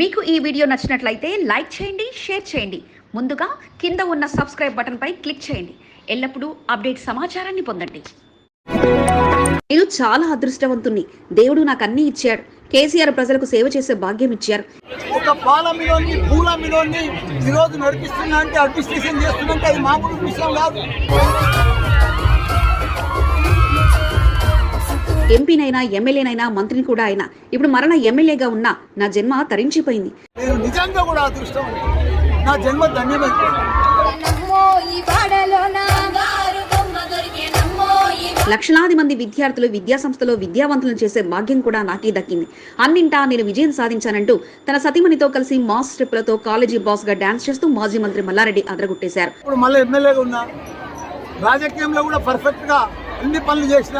మీకు ఈ వీడియో నచ్చినట్లయితే లైక్ చేయండి షేర్ చేయండి. ముందుగా కింద ఉన్న సబ్స్క్రైబ్ బటన్పై క్లిక్ చేయండి. ఎల్లప్పుడూ అప్డేట్ సమాచారాన్ని పొందండి. నేను చాలా అదృష్టవంతుణ్ణి. దేవుడు నాకు అన్నీ ఇచ్చాడు. కేసీఆర్ ప్రజలకు సేవ చేసే భాగ్యం ఇచ్చారు. ఒక పాల మిలోని పూల మిలోని ఈరోజు నడిపిస్తున్నా అంటే అడ్మినిస్ట్రేషన్ చేస్తుందంటే అది మామూలు విషయం కాదు. ఎంపీనైనా ఎమ్మెల్యేనైనా మంత్రిని కూడా అయినా ఇప్పుడు మరణ ఎమ్మెల్యేగా ఉన్న నా జన్మ తరించిపోయింది. నిజంగా కూడా అదృష్టం నా జన్మ లక్షలాది మంది విద్యార్థులు విద్యా సంస్థలో విద్యావంతులను చేసే భాగ్యం కూడా నాకే దక్కింది. అన్నింటా నేను విజయం సాధించానంటూ తన సతీమణితో కలిసి మాస్ స్టెప్పులతో కాలేజీ బాస్గా డాన్స్ చేస్తూ మాజీ మంత్రి మల్లారెడ్డి అదరగొట్టేశారు. ఇప్పుడు మళ్ళీ ఎమ్మెల్యేగా ఉన్నా రాజకీయంలో కూడా పర్ఫెక్ట్గా అన్ని పనులు చేసిన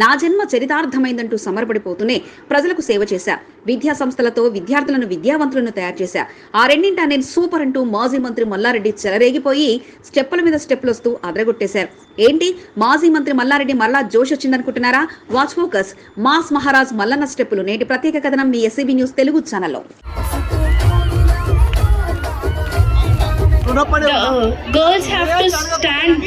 నా జన్మ చరితార్థమైందంటూ సమరపడిపోతూనే ప్రజలకు సేవ చేశా విద్యా సంస్థలతో విద్యార్థులను విద్యావంతులను తయారు చేశా ఆ రెండింటా నేను సూపర్ అంటూ మాజీ మంత్రి మల్లారెడ్డి చెలరేగిపోయి స్టెప్పుల మీద స్టెప్పులు వస్తూ అదరగొట్టేశారు ఏంటి మాజీ మంత్రి మల్లారెడ్డి మరలా జోష్ వచ్చిందనుకుంటున్నారా watch focus mass Maharaj Mallanna స్టెప్పులు నేటి ప్రత్యేక కథనం మీ ఎస్సీబీ న్యూస్ తెలుగు ఛానల్లో uh, girls have to stand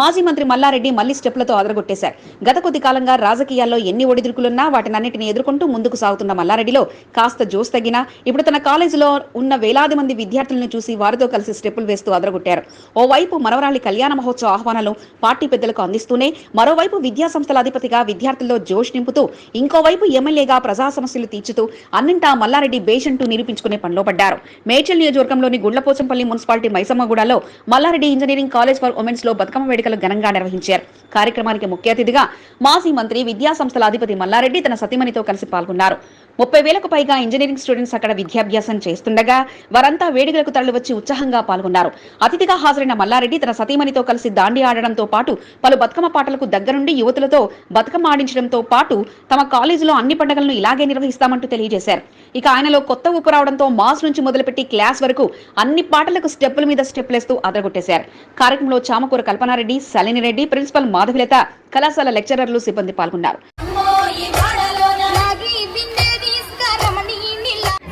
మాజీ మంత్రి మల్లారెడ్డి మళ్ళీ స్టెప్లతో అదరగొట్టేశారు. గత కొద్ది కాలంగా రాజకీయాల్లో ఎన్ని ఒడిదుడుకులున్నా వాటినన్నిటిని ఎదుర్కొంటూ ముందుకు సాగుతున్న మల్లారెడ్డిలో కాస్త జోస్ తగ్గినా ఇప్పుడు తన కాలేజీలో ఉన్న వేలాది మంది విద్యార్థులను చూసి వారితో కలిసి స్టెప్పులు వేస్తూ అదరగొట్టారు. ఓవైపు మనవరాలి కళ్యాణ మహోత్సవ ఆహ్వానాలు పార్టీ పెద్దలకు అందిస్తూనే మరోవైపు విద్యా సంస్థల అధిపతిగా విద్యార్థుల్లో జోష్ నింపుతూ ఇంకోవైపు ఎమ్మెల్యేగా ప్రజా సమస్యలు తీర్చుతూ అన్నింటా మల్లారెడ్డి బేషంటూ నిరూపించుకునే పనిలో పడ్డారు. మేడ్చల్ నియోజకవర్గంలోని గుండ్లపోచంపల్లి మున్సిపాలిటీ మైసమ్మగూడలో మల్లారెడ్డి ఇంజనీరింగ్ కాలేజ్ ఫర్ ఉమెన్స్లో బతుకమ్మ వేడుకలు ఘనంగా నిర్వహించారు. కార్యక్రమానికి ముఖ్య అతిథిగా మాజీ మంత్రి విద్యా సంస్థల అధిపతి మల్లారెడ్డి తన సతీమణితో కలిసి పాల్గొన్నారు. ముప్పై వేలకు పైగా ఇంజనీరింగ్ స్టూడెంట్స్ అక్కడ విద్యాభ్యాసం చేస్తుండగా వారంతా వేడుకలకు తరలివచ్చి ఉత్సాహంగా పాల్గొన్నారు. అతిథిగా హాజరైన మల్లారెడ్డి తన సతీమణితో కలిసి దాండి ఆడడంతో పాటు పలు బతుకమ్మ పాటలకు దగ్గరుండి యువతులతో బతుకమ్మ ఆడించడంతో పాటు తమ కాలేజీలో అన్ని పండుగలను ఇలాగే నిర్వహిస్తామంటూ తెలియజేశారు. ఇక ఆయనలో కొత్త ఊపు రావడంతో మాస్ నుంచి మొదలుపెట్టి క్లాస్ వరకు అన్ని పాటలకు స్టెప్పుల మీద స్టెప్లేస్తూ అదరగొట్టేశారు. కార్యక్రమంలో చామకూర కల్పనారెడ్డి సలినిరెడ్డి ప్రిన్సిపల్ మాధవిలత కళాశాల లెక్చరర్లు సిబ్బంది పాల్గొన్నారు.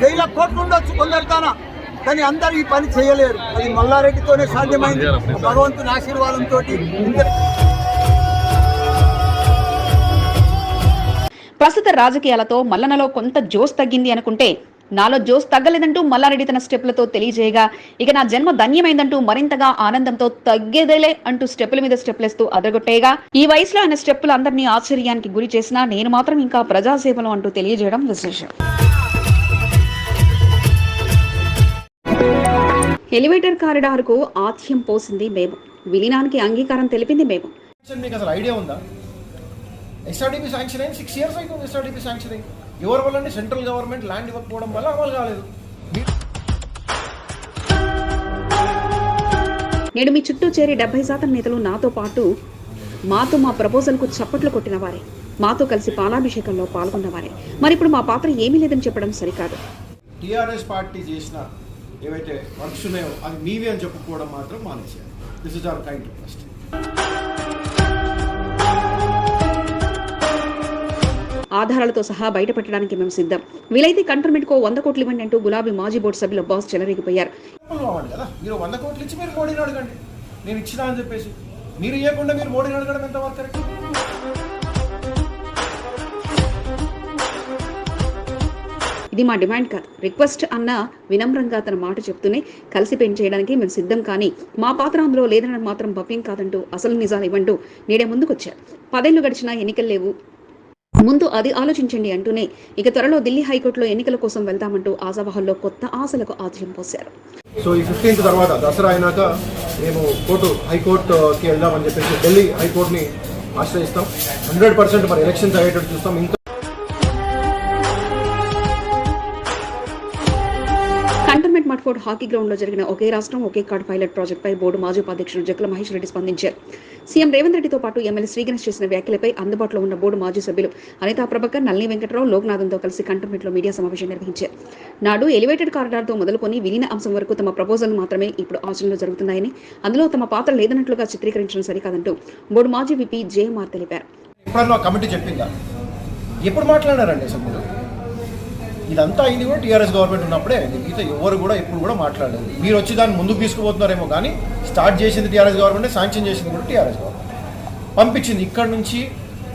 వేల కోట్లు ఉండొచ్చు కొందరితాన కానీ అందరూ ఈ పని చేయలేరు. అది మల్లారెడ్డితోనే సాధ్యమైంది. భగవంతుని ఆశీర్వాదంతో ప్రస్తుత రాజకీయాలతో మల్లనలో కొంత జోస్ తగ్గింది అనుకుంటే నాలో జోస్ తగ్గలేదంటూ మల్లారెడ్డి తన స్టెప్లతో తెలియజేయగా ఇక నా జన్మ ధన్యమైందంటూ మరింతగా ఆనందంతో తగ్గేదేలే అంటూ స్టెప్పుల మీద స్టెప్లేస్తూ అదరగొట్టేయగా ఈ వయసులో ఆయన స్టెప్పులు అందరినీ ఆశ్చర్యానికి గురి చేసినా నేను మాత్రం ఇంకా ప్రజాసేవలు అంటూ తెలియజేయడం విశేషం. ఎలివేటర్ కారిడార్కు ఆథ్యం పోసింది మేము విలీనానికి అంగీకారం తెలిపింది మేము మీకు అసలు ఐడియా ఉందా? ఎస్ఆర్డిపి శాంక్షన్ అయింది. సిక్స్ ఇయర్స్ అవుతుంది ఎస్ఆర్డిపి శాంక్షన్ అయింది ఎవరి వల్ల సెంట్రల్ గవర్నమెంట్ ల్యాండ్ ఇవ్వకపోవడం వల్ల అమలు కాలేదు. నేడు మీ చుట్టూ చేరి డెబ్బై శాతం నేతలు నాతో పాటు మాతో మా ప్రపోజల్కు చప్పట్లు కొట్టిన వారే. మాతో కలిసి పాలాభిషేకంలో పాల్గొన్నవారే మరి ఇప్పుడు మా పాత్ర ఏమీ లేదని చెప్పడం సరికాదు. టీఆర్ఎస్ పార్టీ చేసిన ఏవైతే వర్క్స్ ఉన్నాయో అది మీవే అని చెప్పుకోవడం మాత్రం మానేసేయాలి this is our kind request ఆధారాలతో సహా బయటపెట్టడానికి మేము సిద్ధం. వీలైతే కంటోన్మెంట్కో వంద కోట్లు ఇవ్వండి అంటూ గులాబీ మాజీ బోర్డు సభ్యుల బాస్ చెలరేగిపోయారు. కదా మీరు వంద కోట్లు ఇచ్చి మీరు మోడీని అడగండి. నేను ఇచ్చినా అని చెప్పేసి. మీరు ఇవ్వకుండా మీరు మోడీని అడగడం ఎంతవరకు కరెక్ట్? ఇది మా డిమాండ్ కాదు. రిక్వెస్ట్ అన్న వినమ్రంగా తన మాట చెప్తూనే కలిసి పెన్ చేయడానికి మేము సిద్ధం కానీ మా పాత్ర అందులో లేదనడం మాత్రం భవ్యం కాదంటూ అసలు నిజాలు ఇవ్వంటూ నేడే ముందుకొచ్చారు. పదేళ్ళు గడిచినా ఎన్నికలు లేవు. ముందు అది ఆలోచించండి అంటూనే ఇక త్వరలో ఢిల్లీ హైకోర్టులో ఎన్నికల కోసం వెళ్తామంటూ ఆశావాహుల్లో కొత్త ఆశలకు ఆతిథ్యం పోశారు. సో ఈ ఫిఫ్టీన్త్ తర్వాత దసరా అయినాక మేము కోర్టు హైకోర్టుకి వెళ్దామని చెప్పేసి ఢిల్లీ హైకోర్టుని ఆశ్రయిస్తాం. హండ్రెడ్ పర్సెంట్ మరి ఎలక్షన్స్ అయ్యేటట్టు చూస్తాం. ఇంకా కోట్ హాకీ గ్రౌండ్లో జరిగిన ఒకే రాష్ట్రం ఒకే కార్డ్ పైలట్ ప్రాజెక్ట్ పై బోర్డు మాజీ ఉపాధ్యక్షుడు జక్కల మహేష్ రెడ్డి స్పందించారు. సీఎం రేవంత్ రెడ్డితో పాటు ఎమ్మెల్యే శ్రీగణేష్ చేసిన వ్యాఖ్యలపై అందుబాటులో ఉన్న బోర్డు మాజీ సభ్యులు అనితా ప్రభాకర్ నల్లి వెంకటరావు లోక్నాథంతో కలిసి కంటోన్మెంట్లో మీడియా సమావేశం నిర్వహించారు. నాడు ఎలివేటెడ్ కారిడార్తో మొదలుకొని విలీన అంశం వరకు తమ ప్రపోజల్ మాత్రమే ఇప్పుడు ఆచరణలో జరుగుతున్నాయని అందులో తమ పాత్ర లేదన్నట్లుగా చిత్రీకరించడం సరికాదంటూ బోర్డు మాజీ విపి జేఎంఆర్ తెలిపారు. కమిటీ చెప్పిందా? ఎప్పుడు మాట్లాడారండి ఇదంతా అయింది కూడా టీఆర్ఎస్ గవర్నమెంట్ ఉన్నప్పుడే అయింది. మిగతా ఎవరు కూడా ఎప్పుడు కూడా మాట్లాడలేదు. మీరు వచ్చి దాన్ని ముందుకు తీసుకుపోతున్నారేమో కానీ స్టార్ట్ చేసింది టీఆర్ఎస్ గవర్నమెంట్ శాంక్షన్ చేసింది కూడా టీఆర్ఎస్ గవర్నమెంట్. పంపించింది ఇక్కడ నుంచి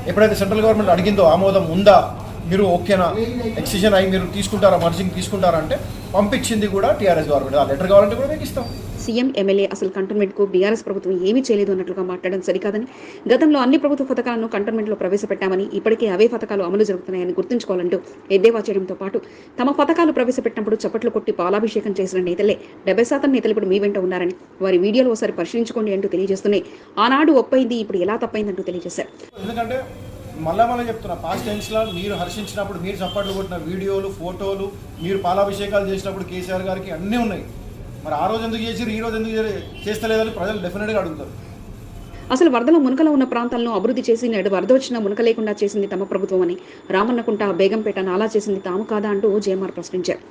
ఎప్పుడైతే సెంట్రల్ గవర్నమెంట్ అడిగిందో ఆమోదం ఉందా? మీరు ఓకేనా? ఎక్సిజన్ అయి మీరు తీసుకుంటారా? మర్జింగ్ తీసుకుంటారా అంటే పంపించింది కూడా టీఆర్ఎస్ గవర్నమెంట్. ఆ లెటర్ కావాలంటే కూడా మీకు ఇస్తాం. సీఎం ఎమ్మెల్యే అసలు కంటోన్మెంట్కు బీఆర్ఎస్ ప్రభుత్వం ఏమీ చేయలేదు అన్నట్లుగా మాట్లాడడం సరికాదని. గతంలో అన్ని ప్రభుత్వ పథకాలను కంటోన్మెంట్లో ప్రవేశపెట్టామని ఇప్పటికే అవే పథకాలు అమలు జరుగుతున్నాయని గుర్తుంచుకోవాలంటూ ఎద్దేవా చేయడంతో పాటు తమ పథకాలు ప్రవేశపెట్టినప్పుడు చప్పట్లు కొట్టి పాలాభిషేకం చేసిన నేతలే డెబ్బై శాతం నేతలు ఇప్పుడు మీ వెంట ఉన్నారని వారి వీడియోలు ఒకసారి పరిశీలించుకోండి అంటూ తెలియజేస్తూనే ఆనాడు ఒప్పైంది ఇప్పుడు ఎలా తప్పైందంటూ తెలియజేశారు. ఎందుకంటే మళ్ళా మళ్ళీ చెప్తున్నా పాస్ట్ టైమ్స్లో మీరు హర్షించినప్పుడు మీరు చప్పట్లు కొట్టిన వీడియోలు ఫోటోలు మీరు పాలాభిషేకాలు చేసినప్పుడు కేసీఆర్ గారికి అన్నీ ఉన్నాయి. మరి ఆ రోజు ఎందుకు చేసి ఈ రోజు ఎందుకు చేస్తలేదని ప్రజలు డెఫినెట్గా అడుగుతారు. అసలు వరదలో మునకలో ఉన్న ప్రాంతాలను అభివృద్ధి చేసి నేడు వరద వచ్చినా మునక లేకుండా చేసింది తమ ప్రభుత్వం అని రామన్నకుంట బేగంపేట నాలా చేసింది తాము కాదా అంటూ జేఎంఆర్ ప్రశ్నించారు.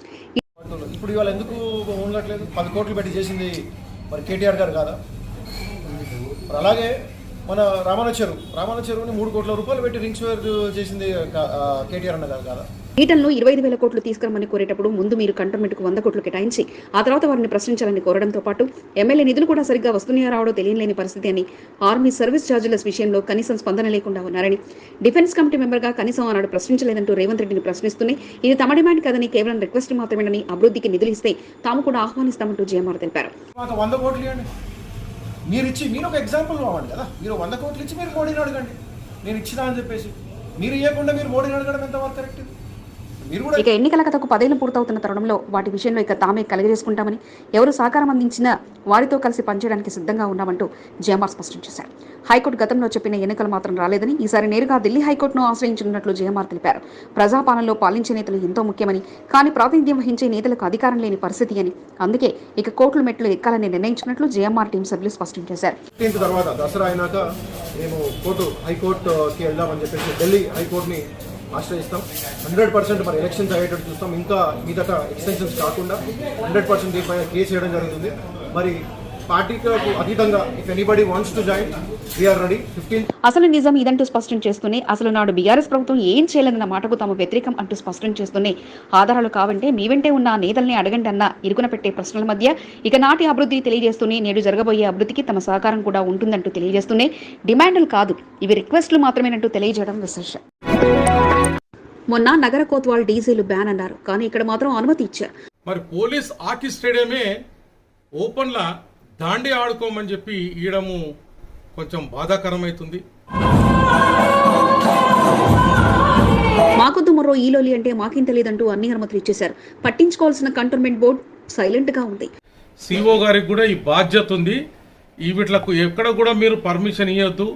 ఇప్పుడు ఇవాళ ఎందుకు ఉండట్లేదు పది కోట్లు పెట్టి చేసింది మరి కేటీఆర్ గారు కాదా? అలాగే మన రామాన చెరువు. రామాన చెరువుని మూడు కోట్ల రూపాయలు పెట్టి రింగ్స్ వేర్ చేసింది కేటీఆర్ అన్న గారు కాదా ఈటలను ఇరవై ఐదు వేల కోట్లు తీసుకురమ్మని కోరేటప్పుడు ముందు మీరు కంటోన్మెంట్కు వంద కోట్లు కేటాయించి ఆ తర్వాత వారిని ప్రశ్నించాలని కోరడంతో పాటు ఎమ్మెల్యే నిధులు కూడా సరిగ్గా వస్తున్నాయా రావడో తెలియలేని పరిస్థితి అని ఆర్మీ సర్వీస్ ఛార్జీల విషయంలో కనీసం స్పందన లేకుండా ఉన్నారని డిఫెన్స్ కమిటీ మెంబర్గా కనీసం ఆనాడు ప్రశ్నించలేదంటూ రేవంత్ రెడ్డిని ప్రశ్నిస్తూనే ఇది తమ డిమాండ్ కాదని కేవలం రిక్వెస్ట్ మాత్రమేనని అభివృద్ధికి నిధులు ఇస్తే తాము కూడా ఆహ్వానిస్తామంటూ జేఎంఆర్ తెలిపారు మాకు వంద కోట్లు ఇవ్వండి మీరు ఇచ్చి మీరు ఒక ఎగ్జాంపుల్ కావాలి కదా. మీరు వంద కోట్లు ఇచ్చి మీరు మోడీని అడగండి. నేను ఇచ్చినా అని చెప్పేసి. మీరు ఇవ్వకుండా మీరు మోడీని అడగడం ఎంతవరకు కరెక్ట్ ఇక ఎన్నికల కథకు పదేళ్ళు పూర్తవుతున్న తరుణంలో వాటి విషయంలో ఇక తామే కలిగజేసుకుంటామని ఎవరు సహకారం అందించినా వారితో కలిసి పనిచేయడానికి సిద్ధంగా ఉన్నామంటూ జేఎంఆర్ స్పష్టం చేశారు. హైకోర్టు గతంలో చెప్పిన ఎన్నికలు మాత్రం రాలేదని ఈసారి నేరుగా ఢిల్లీ హైకోర్టును ఆశ్రయించనున్నట్లు జేఎంఆర్ తెలిపారు. ప్రజాపాలనలో పాలించే నేతలు ఎంతో ముఖ్యమని కానీ ప్రాతినిధ్యం వహించే నేతలకు అధికారం లేని పరిస్థితి అని. అందుకే ఇక కోర్టుల మెట్లు ఎక్కాలని నిర్ణయించినట్లు జేఎంఆర్ టీం సభ్యులు స్పష్టం చేశారు. తర్వాత దసరా అయినాక మేము కోర్టు హైకోర్టుకి వెళ్దామని చెప్పేసి ఢిల్లీ హైకోర్టుని ఆశ్రయిస్తాం. హండ్రెడ్ పర్సెంట్ మరి ఎలక్షన్స్ అయ్యేటట్టు చూస్తాం. ఇంకా మీదట ఎక్స్టెన్షన్స్ కాకుండా హండ్రెడ్ పర్సెంట్ దీనిపైన కేసు చేయడం జరుగుతుంది. మరి అసలు నిజం ఇదంటూ స్పష్టం చేస్తూనే అసలు నాడు బీఆర్ఎస్ ప్రభుత్వం ఏం చేయలేదన్న మాటకు తమ వ్యతిరేకం అంటూ స్పష్టం చేస్తూనే ఆధారాలు కావంటే మీ వెంటే ఉన్న నేతల్ని అడగండి అన్న ఇరుకున పెట్టే ప్రశ్నల మధ్య ఇక నాటి అభివృద్ధి తెలియజేస్తూనే నేడు జరగబోయే అభివృద్ధికి తమ సహకారం కూడా ఉంటుందంటూ తెలియజేస్తూనే డిమాండ్లు కాదు ఇవి రిక్వెస్ట్లు మాత్రమేనంటూ తెలియజేయడం విశేషం. మొన్న నగర కోత్వాల్ డీజిల్ బ్యాన్ అన్నారు కానీ ఇక్కడ మాత్రం అనుమతి ఇచ్చారు. మరి పోలీస్ హాకీ స్టేడియమే ఓపెన్లా దాండి ఆడుకోమని చెప్పి ఈయడము కొంచెం బాధాకరమవుతుంది మాకొద్దు మరో ఈలోలి అంటే మాకేం తెలియదంటూ అన్ని అనుమతులు ఇచ్చేశారు. పట్టించుకోవాల్సిన కంటోన్మెంట్ బోర్డు సైలెంట్గా ఉంది. సిఓ గారికి కూడా ఈ బాధ్యత ఉంది. ఈ వీటిలకు ఎక్కడ కూడా మీరు పర్మిషన్ ఇవ్వద్దు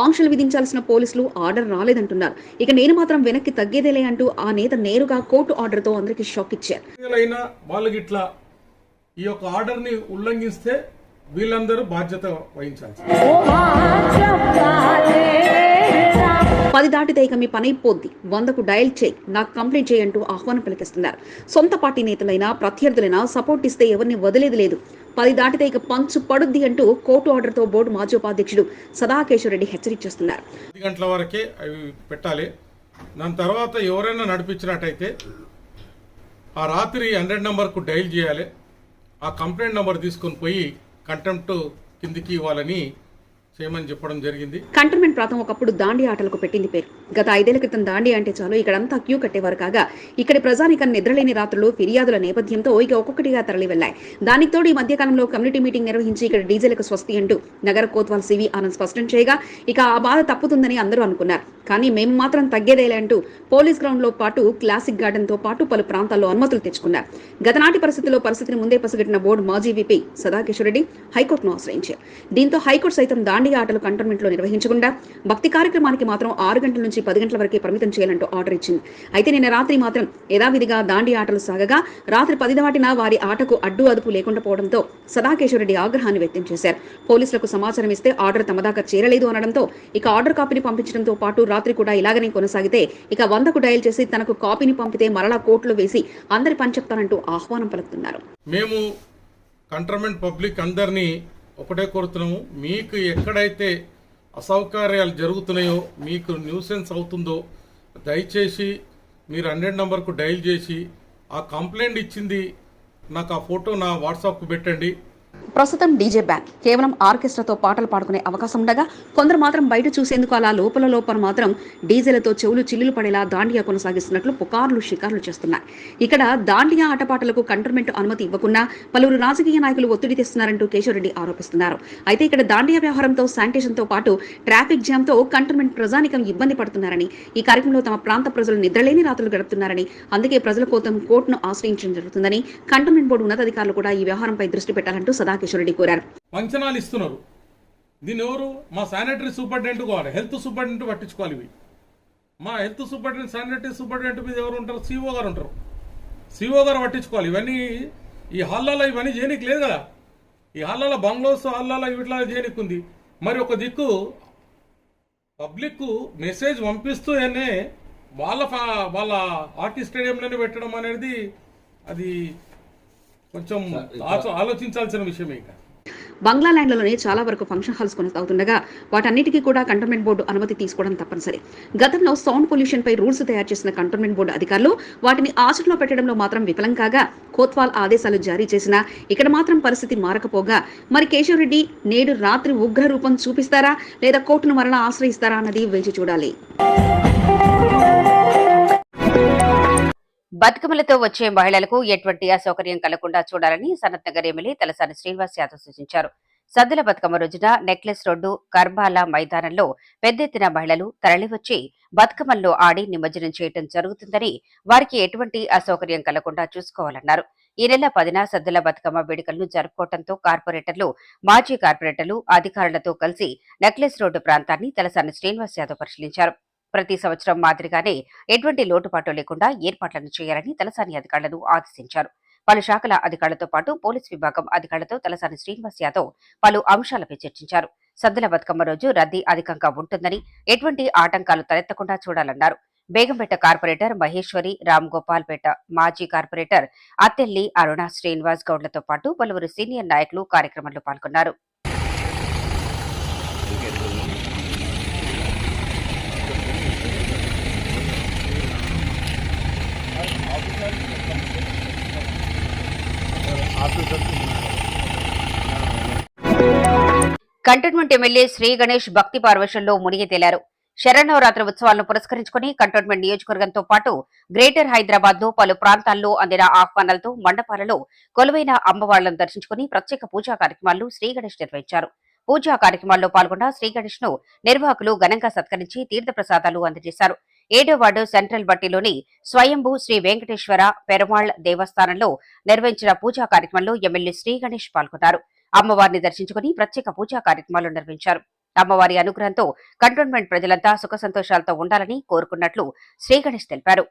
ఆంక్షలు విధించాల్సిన పోలీసులు ఆర్డర్ రాలేదంటున్నారు. ఇక నేను మాత్రం వెనక్కి తగ్గేదేలే అంటూ ఆ నేత నేరుగా కోర్టు ఆర్డర్తో అందరికీ షాక్ ఇచ్చారు. అయినా వాళ్ళకి ఇట్లా ఈ యొక్క ఆర్డర్ని ఉల్లంఘిస్తే వీళ్ళందరూ బాధ్యత వహించాలి పది దాటితే ఇక మీ పని అయిపోద్ది. వందకు డయల్ చేయి. నాకు కంప్లైంట్ చేయంటూ ఆహ్వానం పలికిస్తున్నారు. సొంత పార్టీ నేతలైనా ప్రత్యర్థులైనా సపోర్ట్ ఇస్తే ఎవరిని వదిలేది లేదు. పది దాటితే ఇక పంచు పడుద్ది అంటూ కోర్టు ఆర్డర్తో బోర్డు మాజీ ఉపాధ్యక్షుడు సదాకేశ్వరరెడ్డి హెచ్చరించేస్తున్నారు పది గంటల వరకే అవి పెట్టాలి. దాని తర్వాత ఎవరైనా నడిపించినట్టయితే ఆ రాత్రి హండ్రెడ్ నెంబర్కు డైల్ చేయాలి. ఆ కంప్లైంట్ నెంబర్ తీసుకొని పోయి కంటెంప్ట్ కిందికి ఇవ్వాలని చేయమని చెప్పడం జరిగింది. కంటోన్మెంట్ ప్రాంతం ఒకప్పుడు దాండి ఆటలకు పెట్టింది పేరు. గత ఐదేళ్ళ క్రితం దాండి అంటే చాలు ఇక్కడంతా క్యూ కట్టేవారు కాగా ఇక్కడి ప్రజానికన్ నిద్రలేని రాత్రులు ఫిర్యాదుల నేపథ్యంతో ఇక ఒక్కొక్కటిగా తరలి వెళ్ళాయి దానికి తోడు ఈ మధ్యకాలంలో కమ్యూనిటీ మీటింగ్ నిర్వహించి ఇక్కడ డీజిల్కు స్వస్తి అంటూ నగర కోత్వాల్ సివి ఆనంద్ స్పష్టం చేయగా ఇక ఆ బాధ తప్పుతుందని అందరూ అనుకున్నారు. కానీ మేము మాత్రం తగ్గేదేలే అంటూ పోలీస్ గ్రౌండ్లో పాటు క్లాసిక్ గార్డెన్తో పాటు పలు ప్రాంతాల్లో అనుమతులు తెచ్చుకున్నారు. గతనాటి పరిస్థితుల్లో పరిస్థితిని ముందే పసిగట్టిన బోర్డు మాజీ విపి సదాకిషోర్ రెడ్డి హైకోర్టును ఆశ్రయించారు. దీంతో హైకోర్టు సైతం దాండిగా ఆటలు కంటోన్మెంట్లో నిర్వహించకుండా భక్తి కార్యక్రమానికి మాత్రం ఆరు గంటల నుంచి పది గంటల వరకే పరిమితం చేయాలంటూ ఆర్డర్ ఇచ్చింది. అయితే నిన్న రాత్రి మాత్రం యథావిధిగా దాండి ఆటలు సాగగా రాత్రి పది దాటిన వారి ఆటకు అడ్డు అదుపు లేకుండా పోవడంతో సదాకేశ్వరరెడ్డి ఆగ్రహాన్ని వ్యక్తం చేశారు. పోలీసులకు సమాచారం ఇస్తే ఆర్డర్ తమ దాకా చేరలేదు అనడంతో ఇక ఆర్డర్ కాపీని పంపించడంతో పాటు రాత్రి కూడా ఇలాగనే కొనసాగితే ఇక వందకు డయల్ చేసి తనకు కాపీని పంపితే మరలా కోర్టులో వేసి అందరి పని చెప్తానంటూ ఆహ్వానం పలుకుతున్నారు. మేము కంటర్మెంట్ పబ్లిక్ అందరినీ ఒకటే కోరుతున్నాము మీకు ఎక్కడైతే అసౌకర్యాలు జరుగుతున్నాయో మీకు న్యూసెన్స్ అవుతుందో దయచేసి మీరు హండ్రెడ్ నెంబర్కు డైల్ చేసి ఆ కంప్లైంట్ ఇచ్చింది నాకు ఆ ఫోటో నా వాట్సాప్కు పెట్టండి. ప్రస్తుతం డీజే బ్యాన్. కేవలం ఆర్కెస్ట్రాతో పాటలు పాడుకునే అవకాశం ఉండగా కొందరు మాత్రం బయట చూసేందుకు అలా లోపల లోపల మాత్రం డీజేలతో చెవులు చిల్లులు పడేలా దాండియా కొనసాగిస్తున్నట్లు పుకార్లు షికార్లు చేస్తున్నాయి. ఇక్కడ దాండియా ఆటపాటలకు కంటోన్మెంట్ అనుమతి ఇవ్వకుండా పలువురు రాజకీయ నాయకులు ఒత్తిడి తెస్తున్నారంటూ కేశవరెడ్డి ఆరోపిస్తున్నారు. అయితే ఇక్కడ దాండియా వ్యవహారంతో శానిటేషన్తో పాటు ట్రాఫిక్ జామ్తో కంటోన్మెంట్ ప్రజానికం ఇబ్బంది పడుతున్నారని ఈ కార్యక్రమంలో తమ ప్రాంత ప్రజలు నిద్రలేని రాత్రులు గడుపుతున్నారని అందుకే ప్రజల కోసం కోర్టును ఆశ్రయించడం జరుగుతుందని కంటోన్మెంట్ బోర్డు ఉన్నతాధికారులు కూడా ఈ వ్యవహారంపై దృష్టి పెట్టాలంటూ సదాకిషోరెడ్డి కోరారు. వంచనాలు ఇస్తున్నారు. దీన్ని ఎవరు మా శానిటరీ సూపరింటెండెంట్ కావాలి. హెల్త్ సూపరింటెండెంట్ పట్టించుకోవాలి ఇవి. మా హెల్త్ సూపరింటెండెంట్ శానిటరీ సూపరింటెండెంట్ మీద ఎవరు ఉంటారు? సిఓ గారు ఉంటారు. సిఓ గారు పట్టించుకోవాలి. ఇవన్నీ ఈ హాల్లలో ఇవన్నీ చేయనీకి లేదు కదా. ఈ హాల్లలో బంగ్లోస్ హాల్లలో వీటిలో చేయనీకి ఉంది. మరి ఒక దిక్కు పబ్లిక్ మెసేజ్ పంపిస్తూ అనే వాళ్ళ వాళ్ళ ఆర్టీ స్టేడియంలోనే పెట్టడం అనేది అది కొంచెం ఆలోచించాల్సిన విషయమే ఇక. బంగ్లాల్యాండ్లలోనే చాలా వరకు ఫంక్షన్ హాల్స్ కొనసాగుతుండగా వాటన్నిటికీ కూడా కంటోన్మెంట్ బోర్డు అనుమతి తీసుకోవడం తప్పనిసరి. గతంలో సౌండ్ పొల్యూషన్ పై రూల్స్ తయారు చేసిన కంటోన్మెంట్ బోర్డు అధికారులు వాటిని ఆచరణలో పెట్టడంలో మాత్రం విఫలం కాగా కోత్వాల్ ఆదేశాలు జారీ చేసినా ఇక్కడ మాత్రం పరిస్థితి మారకపోగా మరి కేశవరెడ్డి నేడు రాత్రి ఉగ్ర రూపం చూపిస్తారా లేదా కోర్టును మరలా ఆశ్రయిస్తారా అన్నది వేచి చూడాలి. బతుకమ్మలతో వచ్చే మహిళలకు ఎటువంటి అసౌకర్యం కలగకుండా చూడాలని సనత్నగర్ ఎమ్మెల్యే తలసాని శ్రీనివాస్ యాదవ్ సూచించారు. సద్దుల బతుకమ్మ రోజున నెక్లెస్ రోడ్డు కర్బాల మైదానంలో పెద్ద ఎత్తున మహిళలు తరలివచ్చి బతుకమ్మల్లో ఆడి నిమజ్జనం చేయడం జరుగుతుందని వారికి ఎటువంటి అసౌకర్యం కలగకుండా చూసుకోవాలన్నారు. ఈ నెల పదిన సద్దుల బతుకమ్మ వేడుకలను జరుపుకోవడంతో కార్పొరేటర్లు మాజీ కార్పొరేటర్లు అధికారులతో కలిసి నెక్లెస్ రోడ్డు ప్రాంతాన్ని తలసాని శ్రీనివాస్ యాదవ్ పరిశీలించారు. ప్రతి సంవత్సరం మాదిరిగానే ఎటువంటి లోటుపాటు లేకుండా ఏర్పాట్లను చేయాలని తలసాని అధికారులను ఆదేశించారు. పలు శాఖల అధికారులతో పాటు పోలీస్ విభాగం అధికారులతో తలసాని శ్రీనివాస్ యాదవ్ పలు అంశాలపై చర్చించారు. సద్దుల బతుకమ్మ రోజు రద్దీ అధికంగా ఉంటుందని ఎటువంటి ఆటంకాలు తలెత్తకుండా చూడాలన్నారు. బేగంపేట కార్పొరేటర్ మహేశ్వరి రామ్ గోపాల్పేట మాజీ కార్పొరేటర్ అత్తెల్లి అరుణ శ్రీనివాస్ గౌడ్లతో పాటు పలువురు సీనియర్ నాయకులు కార్యక్రమంలో పాల్గొన్నారు. కంటోన్మెంట్ ఎమ్మెల్యే శ్రీ గణేష్ భక్తి పార్వశంలో మునిగి తేలారు. శరణవరాత్రి ఉత్సవాలను పురస్కరించుకుని కంటోన్మెంట్ నియోజకవర్గంతో పాటు గ్రేటర్ హైదరాబాద్లో పలు ప్రాంతాల్లో అందిన ఆహ్వానాలతో మండపాలలో కొలువైన అమ్మవార్లను దర్శించుకుని ప్రత్యేక పూజా కార్యక్రమాలు శ్రీ గణేష్ నిర్వహించారు. పూజా కార్యక్రమాల్లో పాల్గొన్న శ్రీ గణేష్ను నిర్వాహకులు ఘనంగా సత్కరించి తీర్థప్రసాదాలు అందజేశారు. ఏడో వార్డు సెంట్రల్ బట్టిలోని స్వయంభూ శ్రీ వెంకటేశ్వర పెరుమాళ్ దేవస్థానంలో నిర్వహించిన పూజా కార్యక్రమంలో ఎమ్మెల్యే శ్రీ గణేష్ పాల్గొన్నారు. అమ్మవారిని దర్శించుకుని ప్రత్యేక పూజా కార్యక్రమాలు నిర్వహించారు. అమ్మవారి అనుగ్రహంతో కంటోన్మెంట్ ప్రజలంతా సుఖ సంతోషాలతో ఉండాలని కోరుకున్నట్లు శ్రీగణేష్ తెలిపారు.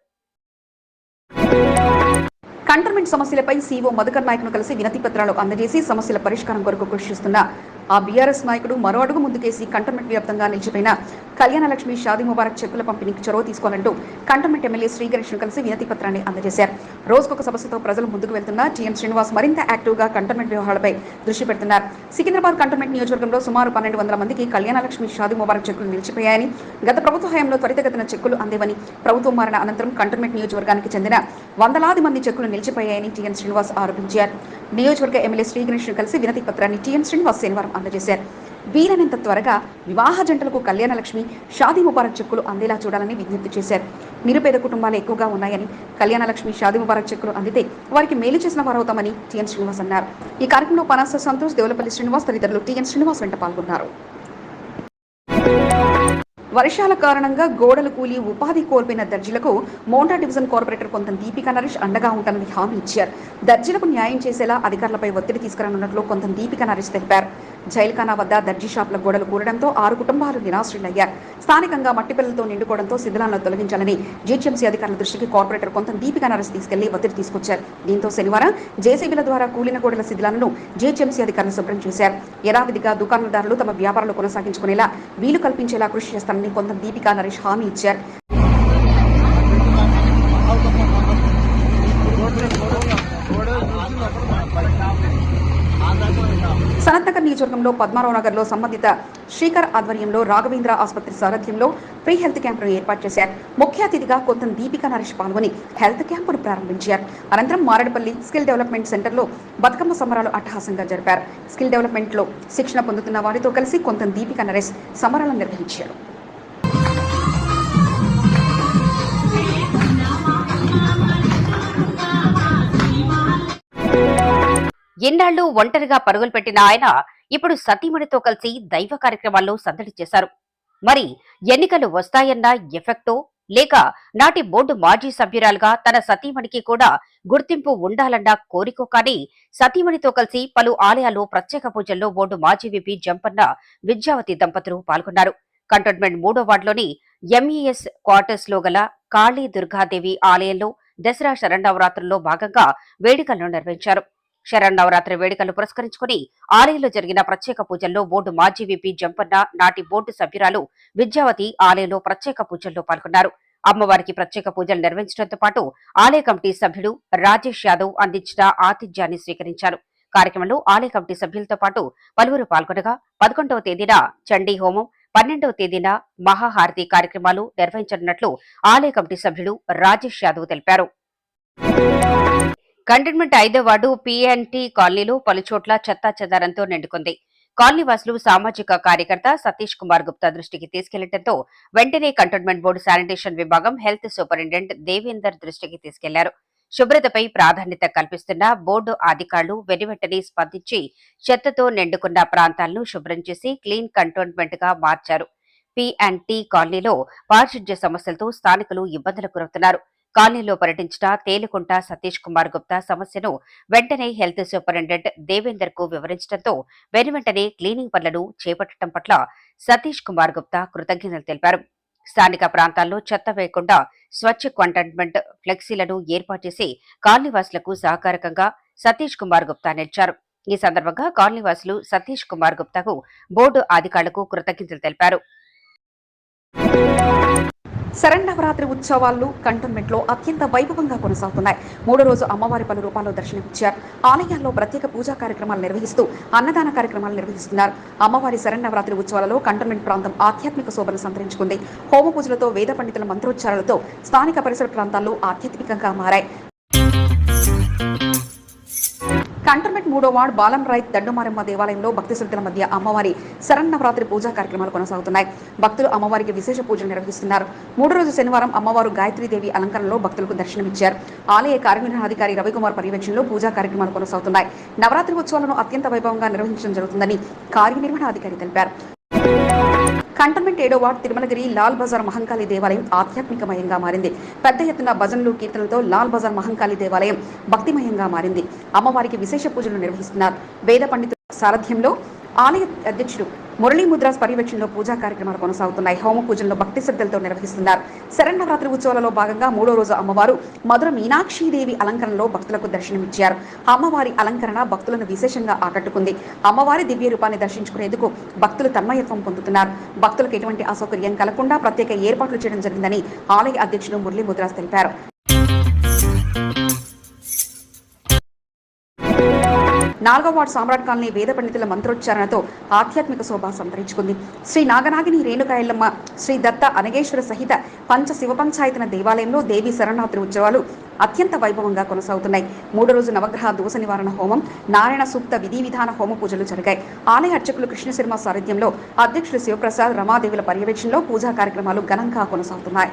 కంటోన్మెంట్ సమస్యలపై సీఓ మధుకర్ నాయకును కలిసి వినతి పత్రాలు అందజేసి సమస్యల పరిష్కారం కొరకు కృషిస్తున్న ఆ బీఆర్ఎస్ నాయకుడు మరో అడుగు ముందుకేసి కంటోన్మెంట్ వ్యాప్తంగా నిలిచిపోయిన కళ్యాణలక్ష్మి షాదీ ముబారక్ చెక్కుల పంపిణీకి చొరవ తీసుకోవాలంటూ కంటోన్మెంట్ ఎమ్మెల్యే శ్రీ కలిసి వినతి పత్రాన్ని అందజేశారు. రోజుకొక సమస్యతో ప్రజలు ముందుకు వెళ్తున్న టీఎం శ్రీనివాస్ మరింత యాక్టివ్గా కంటోన్మెంట్ వ్యవహారాలపై దృష్టి పెడుతున్నారు. సికింద్రాబాద్ కంటోన్మెంట్ నియోజకవర్గంలో సుమారు పన్నెండు వందల మందికి కళ్యాణలక్ష్మి షాదీ ముబారక్ చెక్కులు నిలిచిపోయాయని గత ప్రభుత్వ హయాంలో త్వరితగతిన చెక్కులు అందేవని ప్రభుత్వం మారిన అనంతరం కంటోన్మెంట్ నియోజకవర్గానికి చెందిన వందలాది మంది చెక్కులు నిలిచిపోయాయని టీఎం శ్రీనివాస్ ఆరోపించారు. నియోజకవర్గ ఎమ్మెల్యే శ్రీకృష్ణ కలిసి వినతి పత్రాన్ని టీఎం శ్రీనివాస్ శనివారం అందజేశారు. వీలైనంత త్వరగా వివాహ జంటలకు కళ్యాణలక్ష్మి షాదీ ముబారక్ చెక్కులు అందేలా చూడాలని విజ్ఞప్తి చేశారు. నిరుపేద కుటుంబాలు ఎక్కువగా ఉన్నాయని కళ్యాణలక్ష్మి షాదీ ముబారక్ చెక్కులు అందితే వారికి మేలు చేసిన వారవుతామని టిఎన్ శ్రీనివాస్ అన్నారు. ఈ కార్యక్రమంలో పనాస సంతోష్ దేవులపల్లి శ్రీనివాస్ తదితరులు టిఎన్ శ్రీనివాస్ వెంట పాల్గొన్నారు. వర్షాల కారణంగా గోడలు కూలి ఉపాధి కోల్పోయిన దర్జీలకు మోంటా డివిజన్ కార్పొరేటర్ కొంత దీపిక నరేష్ అండగా ఉంటానని హామీ ఇచ్చారు. దర్జీలకు న్యాయం చేసేలా అధికారులపై ఒత్తిడి తీసుకురానున్నట్లు కొంత దీపిక నరేష్ తెలిపారు. జైలుఖానా వద్ద దర్జీ షాపుల గోడలు కూరడంతో ఆరు కుటుంబాలు నిరాశ్రులయ్యారు స్థానికంగా మట్టి పిల్లలతో నిండుకోవడంతో శిథిలాలను తొలగించాలని జీహెచ్ఎంసీ అధికారుల దృష్టికి కార్పొరేటర్ కొంత దీపికా నరస్ తీసుకెళ్ళి ఒత్తిడి తీసుకొచ్చారు. దీంతో శనివారం జేసీబీల ద్వారా కూలిన గోడల శిథిలాలను జీహెచ్ఎంసీ అధికారులు శుభ్రం చేశారు. యథావిధిగా దుకాణదారులు తమ వ్యాపారాలు కొనసాగించుకునేలా వీలు కల్పించేలా కృషి చేస్తానని కొంత దీపికా నరేష్ హామీ ఇచ్చారు. సనత్నగర్ నియోజకవర్గంలో పద్మారావు నగర్లో సంబంధిత శ్రీకర్ ఆధ్వర్యంలో రాఘవేంద్ర ఆసుపత్రి సారథ్యంలో ప్రీ హెల్త్ క్యాంపును ఏర్పాటు చేశారు. ముఖ్య అతిథిగా కొంత దీపిక నరేష్ పాల్గొని హెల్త్ క్యాంపును ప్రారంభించారు. అనంతరం మారడపల్లి స్కిల్ డెవలప్మెంట్ సెంటర్లో బతుకమ్మ సంబరాలు అట్టహాసంగా జరిపారు. స్కిల్ డెవలప్మెంట్లో శిక్షణ పొందుతున్న వారితో కలిసి కొంత దీపికా నరేష్ సమరాలను నిర్వహించారు. ఎన్నాళ్ళు ఒంటరిగా పరుగులు పెట్టిన ఆయన ఇప్పుడు సతీమణితో కలిసి దైవ కార్యక్రమాల్లో సందడి చేశారు. మరి ఎన్నికలు వస్తాయన్న ఎఫెక్టో లేక నాటి బోర్డు మాజీ సభ్యురాలుగా తన సతీమణికి కూడా గుర్తింపు ఉండాలన్న కోరికో కానీ సతీమణితో కలిసి పలు ఆలయాల్లో ప్రత్యేక పూజల్లో బోర్డు మాజీ విపి జంపన్న విద్యావతి దంపతులు పాల్గొన్నారు. కంటోన్మెంట్ మూడో వార్డులోని ఎంఈఎస్ క్వార్టర్స్లో గల కాళీ దుర్గాదేవి ఆలయంలో దసరా శరణవరాత్రుల్లో భాగంగా వేడుకలను నిర్వహించారు. శరన్నవరాత్రి వేడుకలు పురస్కరించుకుని ఆలయంలో జరిగిన ప్రత్యేక పూజల్లో బోర్డు మాజీ విపి జంపన్న నాటి బోర్డు సభ్యురాలు విద్యావతి ఆలయంలో ప్రత్యేక పూజల్లో పాల్గొన్నారు. అమ్మవారికి ప్రత్యేక పూజలు నిర్వహించడంతో పాటు ఆలయ కమిటీ సభ్యుడు రాజేష్ యాదవ్ అందించిన ఆతిథ్యాన్ని స్వీకరించారు. కార్యక్రమంలో ఆలయ కమిటీ సభ్యులతో పాటు పలువురు పాల్గొనగా పదకొండవ తేదీన చండీ హోమం పన్నెండవ తేదీన మహాహారతి కార్యక్రమాలు నిర్వహించనున్నట్లు ఆలయ కమిటీ సభ్యుడు రాజేష్ యాదవ్ తెలిపారు. కంటైన్మెంట్ ఐదో వార్డు పిఎన్టీ కాలనీలో పలుచోట్ల చెత్తా చెదారంతో నిండుకుంది. కాలనీ వాసులు సామాజిక కార్యకర్త సతీష్ కుమార్ గుప్తా దృష్టికి తీసుకెళ్ళడంతో వెంటనే కంటోన్మెంట్ బోర్డు శానిటేషన్ విభాగం హెల్త్ సూపరింటెండెంట్ దేవేందర్ దృష్టికి తీసుకెళ్ళారు. శుభ్రతపై ప్రాధాన్యత కల్పిస్తున్న బోర్డు అధికారులు వెనువెంటనే స్పందించి చెత్తతో నిండుకున్న ప్రాంతాలను శుభ్రం చేసి క్లీన్ కంటోన్మెంట్గా మార్చారు. పి అండ్ టీ కాలనీలో పారిశుధ్య సమస్యలతో స్థానికులు ఇబ్బందులకు గురవుతున్నారు. కాలనీలో పర్యటించిన తేలికుంట సతీష్ కుమార్ గుప్తా సమస్యను వెంటనే హెల్త్ సూపరింటెండెంట్ దేవేందర్కు వివరించడంతో వెనువెంటనే క్లీనింగ్ పనులను చేపట్టడం పట్ల సతీష్ కుమార్ గుప్తా కృతజ్ఞతలు తెలిపారు. స్థానిక ప్రాంతాల్లో చెత్త వేయకుండా స్వచ్ఛ కంటైన్మెంట్ ఫ్లెక్సీలను ఏర్పాటు చేసి కాలనీవాసులకు సహకారకంగా సతీష్ కుమార్ గుప్తా నిలిచారు. ఈ సందర్భంగా కాలనీవాసులు సతీష్ కుమార్ గుప్తాకు బోర్డు అధికారులకు కృతజ్ఞతలు తెలిపారు. శరన్నవరాత్రి ఉత్సవాలు కంటోన్మెంట్లో అత్యంత వైభవంగా కొనసాగుతున్నాయి. మూడో రోజు అమ్మవారి పలు రూపాల్లో దర్శనమిచ్చారు. ఆలయాల్లో ప్రత్యేక పూజా కార్యక్రమాలు నిర్వహిస్తూ అన్నదాన కార్యక్రమాలు నిర్వహిస్తున్నారు. అమ్మవారి శరన్నవరాత్రి ఉత్సవాలలో కంటోన్మెంట్ ప్రాంతం ఆధ్యాత్మిక శోభను సంతరించుకుంది. హోమ పూజలతో వేద పండితుల మంత్రోచ్చారాలతో స్థానిక పరిసర ప్రాంతాల్లో ఆధ్యాత్మికంగా మారాయి. కంటర్మెంట్ మూడో వార్డు బాలం రాయ్ దండుమారమ్మ దేవాలయంలో భక్తి శ్రద్ధల మధ్య అమ్మవారి శరన్నవరాత్రి పూజా కార్యక్రమాలు కొనసాగుతున్నాయి. భక్తులు అమ్మవారికి విశేష పూజలు నిర్వహిస్తున్నారు. మూడో రోజు శనివారం అమ్మవారు గాయత్రీదేవి అలంకరణలో భక్తులకు దర్శనమిచ్చారు. ఆలయ కార్యనిర్వహణాధికారి రవికుమార్ పర్యవేక్షణలో పూజా కార్యక్రమాలు కొనసాగుతున్నాయి. నవరాత్రి ఉత్సవాలను అత్యంత వైభవంగా నిర్వహించడం జరుగుతుందని కార్యనిర్వహణాధికారి తెలిపారు. కంటోన్మెంట్ ఏడో వార్డు తిరుమలగిరి లాల్ బజార్ మహంకాళి దేవాలయం ఆధ్యాత్మికమయంగా మారింది. పెద్ద ఎత్తున భజనలు కీర్తనలతో లాల్ బజార్ మహంకాళి దేవాలయం భక్తిమయంగా మారింది. అమ్మవారికి విశేష పూజలు నిర్వహిస్తున్నారు. వేద పండితుల సారథ్యంలో ఆలయ అధ్యక్షుడు మురళీ ముద్రాస్ పర్యవేక్షణలో పూజా కార్యక్రమాలు కొనసాగుతున్నాయి. హోమ పూజలను భక్తి శ్రద్ధలతో నిర్వహిస్తున్నారు. శరన్నవరాత్రి ఉత్సవాలలో భాగంగా మూడో రోజు అమ్మవారు మధుర మీనాక్షీదేవి అలంకరణలో భక్తులకు దర్శనమిచ్చారు. అమ్మవారి అలంకరణ భక్తులను విశేషంగా ఆకట్టుకుంది. అమ్మవారి దివ్య రూపాన్ని దర్శించుకునేందుకు భక్తులు తన్మయత్వం పొందుతున్నారు. భక్తులకు ఎటువంటి అసౌకర్యం కలగకుండా ప్రత్యేక ఏర్పాట్లు చేయడం జరిగిందని ఆలయ అధ్యక్షుడు మురళీ ముద్రాస్ తెలిపారు. నాలుగో వార్డు సామ్రాట్ కాలనీ వేద పండితుల మంత్రోచ్చారణతో ఆధ్యాత్మిక శోభ సంతరించుకుంది. శ్రీ నాగనాగిని రేణుకాయలమ్మ శ్రీ దత్త అనగేశ్వర సహిత పంచ శివ పంచాయతన దేవాలయంలో దేవి శరణాత్రి ఉత్సవాలు అత్యంత వైభవంగా కొనసాగుతున్నాయి. మూడు రోజు నవగ్రహ దోష నివారణ హోమం నారాయణ సూక్త విధి విధాన హోమ పూజలు జరిగాయి. ఆలయ అర్చకులు కృష్ణశర్మ సారథ్యంలో అధ్యక్షులు శివప్రసాద్ రమాదేవుల పర్యవేక్షణలో పూజా కార్యక్రమాలు ఘనంగా కొనసాగుతున్నాయి.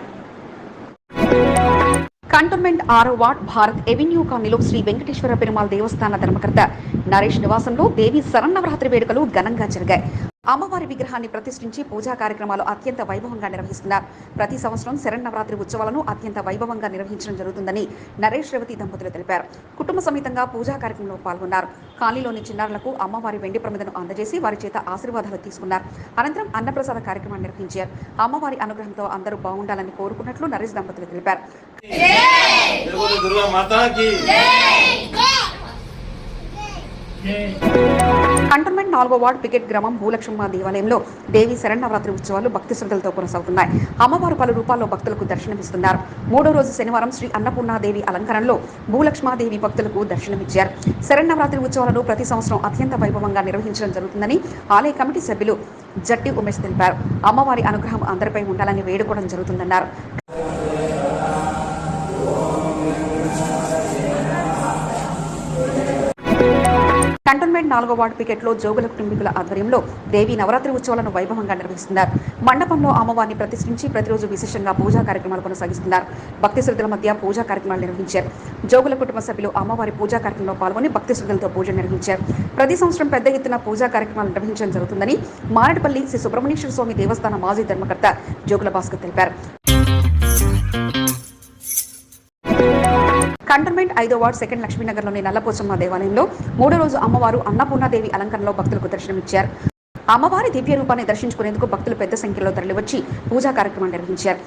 కంటోన్మెంట్ ఆరో వార్డ్ భారత్ ఎవెన్యూ కాలనీలో శ్రీ వెంకటేశ్వర పెరుమాళ్ దేవస్థాన ధర్మకర్త నరేష్ నివాసంలో దేవి శరన్నవరాత్రి వేడుకలు ఘనంగా జరిగాయి. అమ్మవారి విగ్రహాన్ని ప్రతిష్ఠించి పూజా కార్యక్రమాలు అత్యంత వైభవంగా నిర్వహిస్తున్నారు. ప్రతి సంవత్సరం శరన్నవరాత్రి ఉత్సవాలను అత్యంత వైభవంగా నిర్వహించడం జరుగుతుందని నరేష్ రేవతి దంపతులు తెలిపారు. కుటుంబ సమేతంగా పూజా కార్యక్రమంలో పాల్గొన్నారు. కాలనీలోని చిన్నారులకు అమ్మవారి వెండి ప్రమిదను అందజేసి వారి చేత ఆశీర్వాదాలు తీసుకున్నారు. అనంతరం అన్నప్రసాద కార్యక్రమాన్ని నిర్వహించారు. అమ్మవారి అనుగ్రహంతో అందరూ బాగుండాలని కోరుకున్నట్లు నరేష్ దంపతులు తెలిపారు. కంటోన్మెంట్ నాలుగో వార్డు పికెట్ గ్రామం భూలక్ష్మ దేవాలయంలో దేవి శరణవరాత్రి ఉత్సవాలు భక్తి శ్రద్ధలతో కొనసాగుతున్నాయి. అమ్మవారు పలు రూపాల్లో భక్తులకు దర్శనమిస్తున్నారు. మూడో రోజు శనివారం శ్రీ అన్నపూర్ణాదేవి అలంకరణలో భూలక్ష్మాదేవి భక్తులకు దర్శనమిచ్చారు. శరణవరాత్రి ఉత్సవాలను ప్రతి సంవత్సరం అత్యంత వైభవంగా నిర్వహించడం జరుగుతుందని ఆలయ కమిటీ సభ్యులు జట్టి ఉమేష్ తెలిపారు. అమ్మవారి అనుగ్రహం అందరిపై ఉండాలని వేడుకోవడం జరుగుతుందన్నారు. కంటోన్మెంట్ నాలుగో వార్డు పికెట్లో జోగుల కుటుంబీకుల ఆధ్వర్యంలో దేవి నవరాత్రి ఉత్సవాలను వైభవంగా నిర్వహిస్తున్నారు. మండపంలో అమ్మవారిని ప్రతిష్ఠించి ప్రతిరోజు విశేషంగా పూజా కార్యక్రమాలు కొనసాగిస్తున్నారు. భక్తి శ్రద్ధల మధ్య పూజా కార్యక్రమాలు నిర్వహించారు. జోగుల కుటుంబ సభ్యులు అమ్మవారి పూజా కార్యక్రమంలో పాల్గొని భక్తి శ్రద్ధలతో పూజ నిర్వహించారు. ప్రతి సంవత్సరం పెద్ద ఎత్తున పూజా కార్యక్రమాలు నిర్వహించడం జరుగుతుందని మారడపల్లి శ్రీ సుబ్రహ్మణ్యేశ్వర స్వామి దేవస్థాన మాజీ ధర్మకర్త జోగుల భాస్కర్ తెలిపారు. కంటోన్మెంట్ ఐదో వార్డ్ సెకండ్ లక్ష్మీనగర్లోని నల్లపోచమ్మ దేవాలయంలో మూడో రోజు అమ్మవారు అన్నపూర్ణాదేవి అలంకరణలో భక్తులకు దర్శనమిచ్చారు. అమ్మవారి దివ్య రూపాన్ని దర్శించుకునేందుకు భక్తులు పెద్ద సంఖ్యలో తరలివచ్చి పూజా కార్యక్రమం నిర్వహించారు.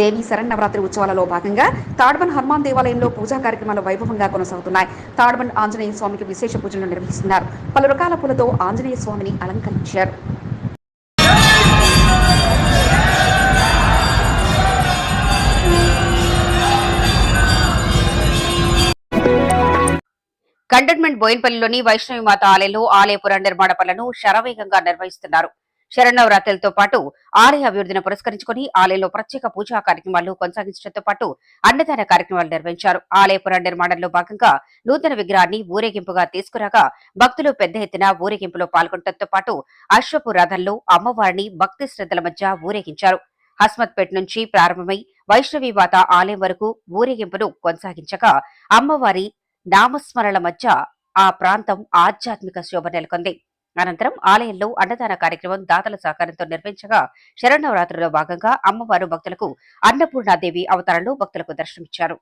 దేవి శరణవరాత్రి ఉత్సవాలలో భాగంగా తాడ్బన్ హనుమాన్ దేవాలయంలో పూజా కార్యక్రమాలు వైభవంగా కొనసాగుతున్నాయి. తాడ్బన్ ఆంజనేయ స్వామికి విశేష పూజలు నిర్వహిస్తున్నారు. పలు రకాల పూలతో ఆంజనేయ స్వామిని అలంకరించారు. కంటోన్మెంట్ బోయిన్పల్లిలోని వైష్ణవి మాత ఆలయంలో ఆలయ పునర్నిర్మాణ పనులను శరవేగంగా నిర్వహిస్తున్నారు. శరణవరాత్రులతో పాటు ఆలయ అభివృద్ధిని పురస్కరించుకుని ఆలయంలో ప్రత్యేక పూజా కార్యక్రమాలు కొనసాగించడంతో పాటు అన్నదాన కార్యక్రమాలు నిర్వహించారు. ఆలయ పునర్నిర్మాణంలో భాగంగా నూతన విగ్రహాన్ని ఊరేగింపుగా తీసుకురాగా భక్తులు పెద్ద ఎత్తున ఊరేగింపులో పాల్గొనడంతో పాటు అశ్వపు రథంలో అమ్మవారిని భక్తి శ్రద్ధల మధ్య ఊరేగించారు. హస్మత్పేట్ నుంచి ప్రారంభమై వైష్ణవి మాత ఆలయం వరకు ఊరేగింపును కొనసాగించగా అమ్మవారి నామస్మరణల మధ్య ఆ ప్రాంతం ఆధ్యాత్మిక శోభ నెలకొంది. అనంతరం ఆలయంలో అన్నదాన కార్యక్రమం దాతల సహకారంతో నిర్వహించగా శరణవరాత్రిలో భాగంగా అమ్మవారు భక్తులకు అన్నపూర్ణాదేవి అవతారంలో భక్తులకు దర్శనమిచ్చారు.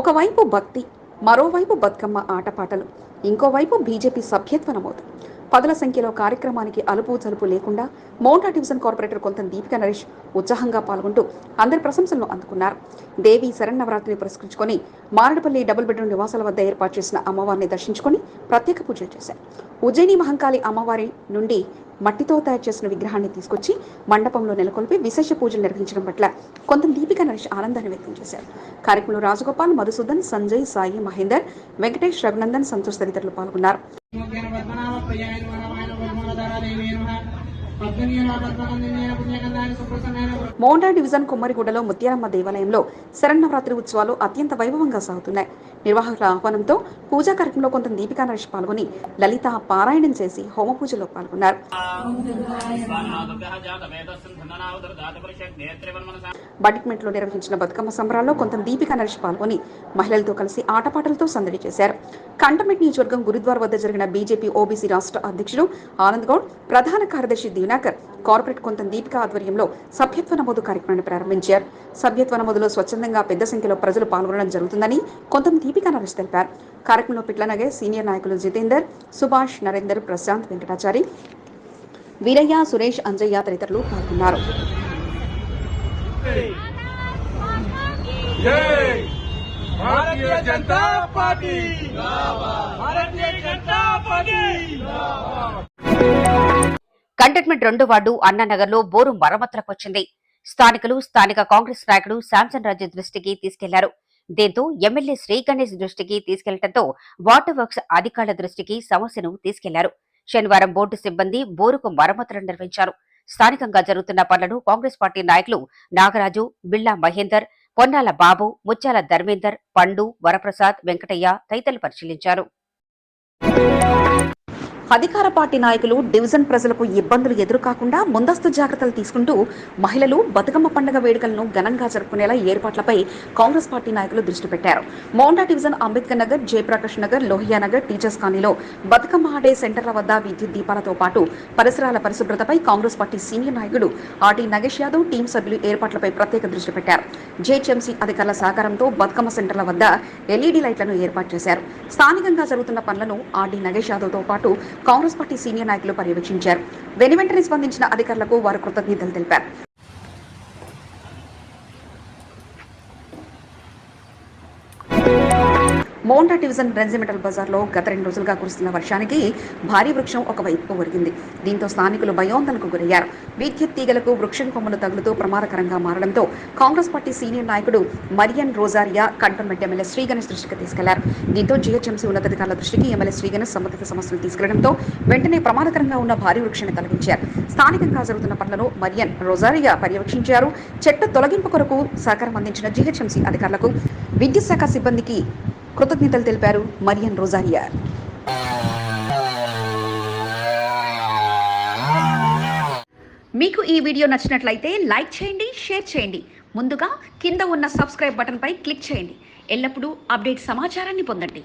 ఒకవైపు భక్తి మరోవైపు బతుకమ్మ ఆటపాటలు ఇంకోవైపు బీజేపీ సభ్యత్వ నమోదు. పదుల సంఖ్యలో కార్యక్రమానికి అలుపు జలుపు లేకుండా మౌంటా డివిజన్ కార్పొరేటర్ కొంత దీపిక నరేష్ ఉత్సాహంగా పాల్గొంటూ అందరి ప్రశంసలను అందుకున్నారు. దేవి శరన్నవరాత్రిని పురస్కరించుకొని మారడపల్లి డబుల్ బెడ్రూమ్ నివాసాల వద్ద ఏర్పాటు చేసిన అమ్మవారిని దర్శించుకొని ప్రత్యేక పూజలు చేశారు. ఉజ్జయిని మహంకాళి అమ్మవారి నుండి మట్టితో తయారు చేసిన విగ్రహాన్ని తీసుకొచ్చి మండపంలో నెలకొల్పి విశేష పూజలు నిర్వహించడం పట్ల కొంత దీపిక నరేష్ ఆనందాన్ని వ్యక్తం చేశారు. కార్యక్రమంలో రాజగోపాల్ మధుసూదన్ సంజయ్ సాయి మహేందర్ వెంకటేష్ రఘునందన్ సంతోష్ తదితరులు పాల్గొన్నారు. పద్మనామ ప్రియాయ నమ ఆయన పద్మనాథాదేవి నమ మోండా డివిజన్ కుమ్మరిగూడలో ముత్యాలమ్మ దేవాలయంలో శరన్నవరాత్రి ఉత్సవాలు అత్యంత వైభవంగా సాగుతున్నాయి. నిర్వాహకుల ఆహ్వానంతో పూజా కార్యక్రమంలో కొంత దీపికా నరేష్ పాల్గొని లలిత పారాయణం చేసి హోమ పూజలో పాల్గొన్నారు. బటిక్మెంట్లో నిర్వహించిన బతుకమ్మ సంబరాల్లో కొంత దీపికా నరేష్ పాల్గొని మహిళలతో కలిసి ఆటపాటలతో సందడి చేశారు. కంటమెంట్ నియోజకవర్గం గురుద్వార వద్ద జరిగిన బీజేపీ ఓబీసీ రాష్ట్ర అధ్యక్షుడు ఆనంద్ గౌడ్ ప్రధాన కార్యదర్శి దినకర్ కార్పొరేట్ కొంత దీపిక ఆధ్వర్యంలో సభ్యత్వ నమోదు కార్యక్రమాన్ని ప్రారంభించారు. సభ్యత్వ నమోదులో స్వచ్ఛందంగా పెద్ద సంఖ్యలో ప్రజలు పాల్గొనడం జరుగుతుందని కొంత దీపిక నరేష్ తెలిపారు. కార్యక్రమంలో పిట్లనగే సీనియర్ నాయకులు జితేందర్ సుభాష్ నరేందర్ ప్రశాంత్ వెంకటాచారి వీరయ్య సురేష్ అంజయ్య తదితరులు పాల్గొన్నారు. కంటోన్మెంట్ రెండు వార్డు అన్నానగర్లో బోరు మరమ్మతులకు వచ్చింది స్థానికులు స్థానిక కాంగ్రెస్ నాయకుడు శాంసన్ రాజు దృష్టికి తీసుకెళ్ళారు. దీంతో ఎమ్మెల్యే శ్రీ గణేష్ దృష్టికి తీసుకెళ్ళడంతో వాటర్ వర్క్స్ అధికారుల దృష్టికి సమస్యను తీసుకెళ్ళారు. శనివారం బోర్డు సిబ్బంది బోరుకు మరమ్మతులు నిర్వహించారు. స్థానికంగా జరుగుతున్న పనులను కాంగ్రెస్ పార్టీ నాయకులు నాగరాజు బిల్లా మహేందర్ పొన్నాల బాబు ముత్యాల ధర్మేందర్ పండు వరప్రసాద్ వెంకటయ్య తదితరులు పరిశీలించారు. అధికార పార్టీ నాయకులు డివిజన్ ప్రజలకు ఇబ్బందులు ఎదురుకాకుండా ముందస్తు జాగ్రత్తలు తీసుకుంటూ మహిళలు బతుకమ్మ పండుగ వేడుకలను ఘనంగా జరుపుకునేలా ఏర్పాట్లపై కాంగ్రెస్ పార్టీ నాయకులు దృష్టి పెట్టారు. మౌండా డివిజన్ అంబేద్కర్ నగర్ జయప్రకాష్ నగర్ లోహియా నగర్ టీచర్స్ కాలనీలో బతుకమ్మ ఆడే సెంటర్ల వద్ద విద్యుత్ దీపాలతో పాటు పరిసరాల పరిశుభ్రతపై కాంగ్రెస్ పార్టీ సీనియర్ నాయకుడు ఆర్టీ నగేష్ యాదవ్ టీం సభ్యులు ఏర్పాట్లపై ప్రత్యేక దృష్టి పెట్టారు. జేహెచ్ఎంసీ అధికారుల సహకారంతో బతుకమ్మ సెంటర్ల వద్ద ఎల్ఈడీ లైట్లను ఏర్పాటు చేశారు. స్థానికంగా జరుగుతున్న పనులను ఆర్డీ నగేష్ యాదవ్తో పాటు కాంగ్రెస్ పార్టీ సీనియర్ నాయకులు పర్యవేక్షించారు. వెనువెంటనే స్పందించిన అధికారులకు వారు కృతజ్ఞతలు తెలిపారు. మోండా డివిజన్ రెన్జిమెంటల్ బజార్లో గత రెండు రోజులుగా కురుస్తున్న వర్షానికి భారీ వృక్షం ఒకవైపు ఒరిగింది. దీంతో స్థానికులు భయోందనకు గురయ్యారు. విద్యుత్ తీగలకు వృక్షం కొమ్మలు తగులుతూ ప్రమాదకరంగా మారడంతో కాంగ్రెస్ పార్టీ సీనియర్ నాయకుడు Marian Rosario cantonment MLA Sriganesh దృష్టికి తీసుకెళ్ళారు. దీంతో జీహెచ్ఎంసీ ఉన్నతాధికారుల దృష్టికి ఎమ్మెల్యే శ్రీగణేష్ సంబంధిత సమస్యలు తీసుకెళ్ళడంతో వెంటనే ప్రమాదకరంగా ఉన్న భారీ వృక్షాన్ని తొలగించారు. స్థానికంగా జరుగుతున్న పనులను మరియన్ రోజారియా పర్యవేక్షించారు. చెట్టు తొలగింపు కొరకు సహకారం అందించిన జీహెచ్ఎంసీ అధికారులకు విద్యుత్ శాఖ సిబ్బందికి కృతజ్ఞతలు తెలిపారు మరియన్ రోజారియా మీకు ఈ వీడియో నచ్చినట్లయితే లైక్ చేయండి షేర్ చేయండి. ముందుగా కింద ఉన్న సబ్స్క్రైబ్ బటన్పై క్లిక్ చేయండి. ఎల్లప్పుడూ అప్డేట్ సమాచారాన్ని పొందండి.